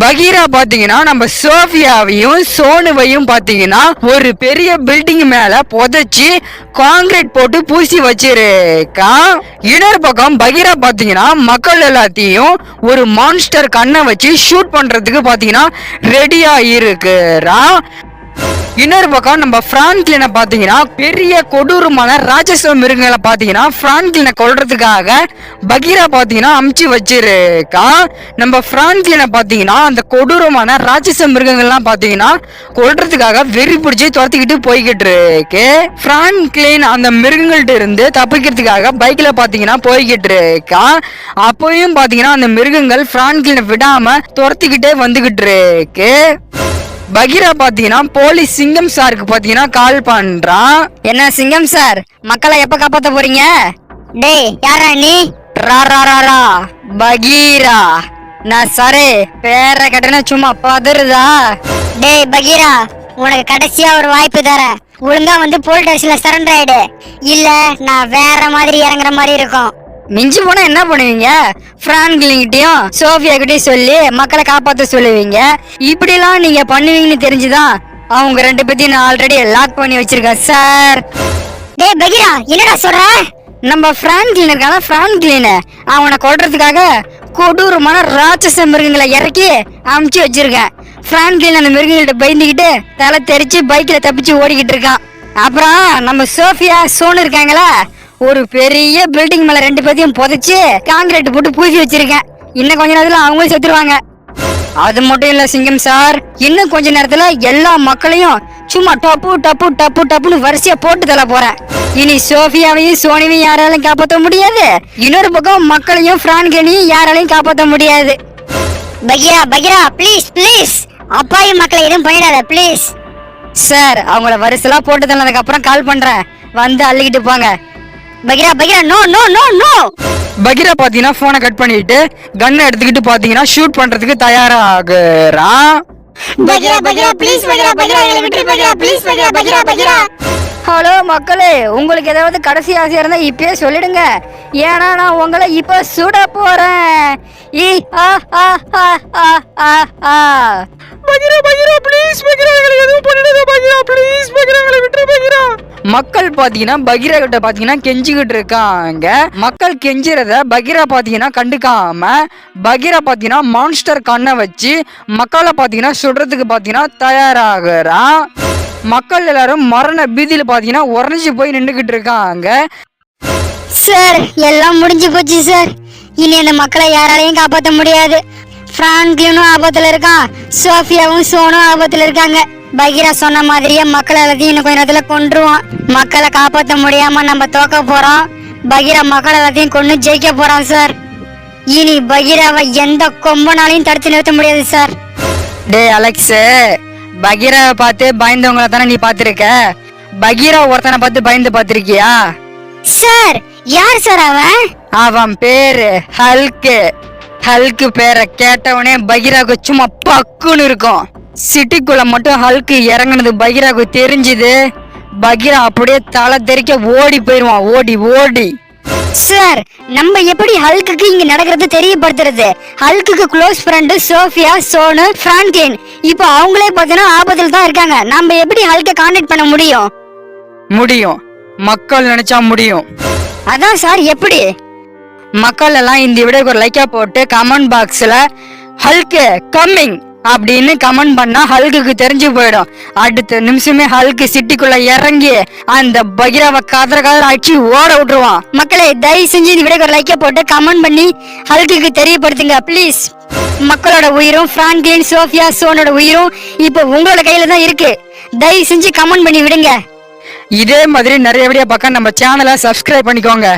பகீரா பாத்தீங்கன்னா நம்ம சோஃபியாவையும் சோனுவையும் பாத்தீங்கன்னா ஒரு பெரிய பில்டிங் மேல புதைச்சி காங்கிரீட் போட்டு பூசி வச்சிருக்கா. இன்னொரு பக்கம் பகீரா பாத்தீங்கன்னா மக்கள் எல்லாத்தையும் ஒரு மான்ஸ்டர் கண்ணை வச்சு ஷூட் பண்றதுக்கு பாத்தீங்கன்னா ரெடியா இருக்குறான் இன்னொரு பக்கம் நம்ம பிரான்க்லினை பாத்தீங்கன்னா பெரிய கொடூரமான ராஜஸ்வ மிருகங்களை பாத்தீங்கன்னா பிரான்க்லினை கொள்றதுக்காக பகீரா பாத்தீங்கன்னா அமுச்சு வச்சிருக்கா. நம்ம பிரான்க்லினை பாத்தீங்கன்னா அந்த கொடூரமான ராட்சச மிருகங்கள்லாம் பாத்தீங்கன்னா கொள்றதுக்காக வெறி பிடிச்சி துரத்திக்கிட்டு போய்கிட்டு இருக்கு. பிரான்க்லின் அந்த மிருகங்கள்ட்ட இருந்து தப்பிக்கிறதுக்காக பைக்ல பாத்தீங்கன்னா போய்கிட்டு இருக்கா. அப்பயும் பாத்தீங்கன்னா அந்த மிருகங்கள் பிரான்க்லினை விடாம துரத்திக்கிட்டே வந்துகிட்டு இருக்கு. பகீரா பாத்தீங்கன்னா போலீஸ் சிங்கம் சாருக்கு பாத்தீங்கன்னா கால் பண்றான் என்ன சிங்கம் சார்? மக்களை எப்ப காப்பாத்த போறீங்க? டேய் யாரா நீ? ரா ரா ரா ரா. பகீரா. நான் சரே பேர கட்டண சும்மா பதறுதா. டேய் பகீரா உனக்கு கடைசியா ஒரு வாய்ப்பு தரேன் ஒழுங்கா வந்து போலீஸ் ஸ்டேஷன்ல சரண்டர் ஆயிடு. இல்ல நான் வேற மாதிரி இறங்குற மாதிரி இருக்கும். மிஞ்சி போனா என்ன பண்ணுவீங்க? பிரான்கிட்டையும் சோஃபியா கிட்டயும் சொல்லி மக்களை காப்பாத்த சொல்லுவீங்க. இப்படிலாம் நீங்க பண்ணுவீங்கன்னு தெரிஞ்சுதான் அவங்க ரெண்டு பேத்தையும் நான் ஆல்ரெடி லாக் பண்ணி வச்சிருக்கேன் சார் டேய் பகீரா என்னடா சொல்ற? நம்ம பிரான்க்லின் இருக்கான பிரான்க்லின் அவனை கொல்றதுக்காக கொடூரமான ராட்சச மிருகங்களை இறக்கி அமுச்சு வச்சிருக்கேன். பிரான்க்லின் அந்த மிருகங்கள்ட்ட பயந்துக்கிட்டு தலை தெரிச்சு பைக்ல தப்பிச்சு ஓடிக்கிட்டு இருக்கான். அப்புறம் நம்ம சோஃபியா சோனு இருக்காங்களா ஒரு பெரிய பில்டிங் மேல ரெண்டு பேத்தையும் புதைச்சு காங்கிரீட் போட்டு பூசி வச்சிருக்கேன். இன்னும் கொஞ்ச நேரத்துல அவங்களும் செத்துருவாங்க. அது மட்டும் இல்ல சிங்கம் சார். இன்னும் கொஞ்ச நேரத்துல எல்லா மக்களையும் சும்மா டப்பு டப்பு டப்பு டப்புன்னு வரிசையா போட்டு தள்ள போறேன். இனி சோஃபியாவையும் சோனிவையும் யாராலையும் காப்பாற்ற முடியாது. இன்னொரு பக்கம் மக்களையும் பிரான்கனையும் யாராலையும் காப்பாற்ற முடியாது. பகீரா பகீரா ப்ளீஸ் ப்ளீஸ் அப்பாவி மக்களை எதுவும் பண்ணிடாத ப்ளீஸ் சார் அவங்கள வரிசலா போட்டு தள்ளதுக்கு அப்புறம் கால் பண்றேன். வந்து அள்ளிக்கிட்டு போங்க. Bagheera Bagheera no no no no Bagheera பாத்தீங்கன்னா போனை கட் பண்ணிட்டு கன்னை எடுத்துக்கிட்டு பாத்தீங்கன்னா ஷூட் பண்றதுக்கு தயாராகிறான் பகீரா பகீரா ப்ளீஸ் பகீரா பகீரா எங்களை விட்டு பகீரா ப்ளீஸ் பகீரா பகீரா பகீரா. ஹலோ மக்களே உங்களுக்கு ஏதாவது கடைசி ஆசையா இருந்தா இப்பயே சொல்லிடுங்க. ஏன்னா நான் உங்களை இப்ப சுட போறேன். ஈ ஆ ஆ ஆ ஆ ஆ ஆ பகிரா பகிரா ப்ளீஸ் பகிரா எங்களை எதுவும் பண்ணிடாத பகிரா ப்ளீஸ் பகிரா எங்களை விட்டுரு பகிரா. மக்கள் பாத்தீங்கன்னா பகிரா கிட்ட பாத்தீங்கன்னா கெஞ்சிக்கிட்டு இருக்காங்க. மக்கள் கெஞ்சிறத பகிரா பாத்தீங்கன்னா கண்டுக்காம பகிரா பாத்தீங்கன்னா மான்ஸ்டர் கண்ணை வச்சு மக்களை பாத்தீங்கன்னா சுடுறதுக்கு பாத்தீங்கன்னா தயாராகிறான் மக்கள் எல்லாரும் மரண பீதியில் பாத்தீங்கன்னா உறைஞ்சு போய் நின்றுகிட்டு இருக்காங்க. சார் எல்லாம் முடிஞ்சு போச்சு சார். இனி அந்த மக்களை யாராலையும் காப்பாற்ற முடியாது. பிராங்க்லினும் ஆபத்துல இருக்கான் சோஃபியாவும் சோனும் ஆபத்துல இருக்காங்க. பகீரா சொன்ன மாதிரியே மக்களை எல்லாத்தையும் இன்னும் கொஞ்ச நேரத்துல கொன்றுவோம். மக்களை காப்பாற்ற முடியாம நம்ம தோக்க போறோம். பகீரா மக்கள் எல்லாத்தையும் கொண்டு ஜெயிக்க போறான் சார் இனி பகீராவை எந்த கொம்பனாலையும் தடுத்து நிறுத்த முடியாது சார் டே அலெக்ஸ் பகீராவை பார்த்து பயந்தவங்கள தானே நீ பாத்திருக்க பகீரா ஒருத்தனை பார்த்து பயந்து பாத்திருக்கியா சார் யார் சார் அவன்? அவன் பேரு ஹல்கு ஹல்கு பேரை கேட்டவனே பகீராவுக்கு சும்மா பக்குன்னு இருக்கும். சிட்டிக்குள்ள மட்டும் ஹல்கு இறங்குனது பகீராவுக்கு தெரிஞ்சுது. பகீரா அப்படியே தலை தெறிக்க ஓடி போயிருவான் ஓடி ஓடி. சார் நம்ம எப்படி ஹல்குக்கு இங்க நடக்கிறது தெரியப்படுத்துறது? ஹல்குக்கு க்ளோஸ் ஃப்ரெண்டு சோஃபியா சோனு பிரான்கின் இப்போ அவங்களே பார்த்தீங்கன்னா ஆபத்தில் தான் இருக்காங்க. நம்ம எப்படி ஹல்கை கான்டாக்ட் பண்ண முடியும்? முடியும். மக்கள் நினைச்சா முடியும். அதான் சார் எப்படி? மக்கள் எல்லாம் இந்த வீடியோக்கு ஒரு லைக்கா போட்டு கமெண்ட் பாக்ஸ்ல ஹல்கு கம்மிங் அப்படின்னு கமெண்ட் பண்ணா ஹல்குக்கு தெரிஞ்சு போயிடும். அடுத்த நிமிஷமே ஹல்கு சிட்டிக்குள்ள இறங்கி அந்த பகிராவை கதற கதற அடிச்சு ஓட விட்டுருவான். மக்களே தயவு செஞ்சு இந்த வீடியோக்கு லைக்கை போட்டு கமெண்ட் பண்ணி ஹல்குக்கு தெரியப்படுத்துங்க ப்ளீஸ் மக்களோட உயிரும் பிரான்கின் சோஃபியா சோனோட உயிரும் இப்போ உங்களோட கையில தான் இருக்கு. தயவு செஞ்சு கமெண்ட் பண்ணி விடுங்க. இதே மாதிரி நிறைய வீடியோ பார்க்க நம்ம சேனலை சப்ஸ்கிரைப் பண்ணிக்கோங்க.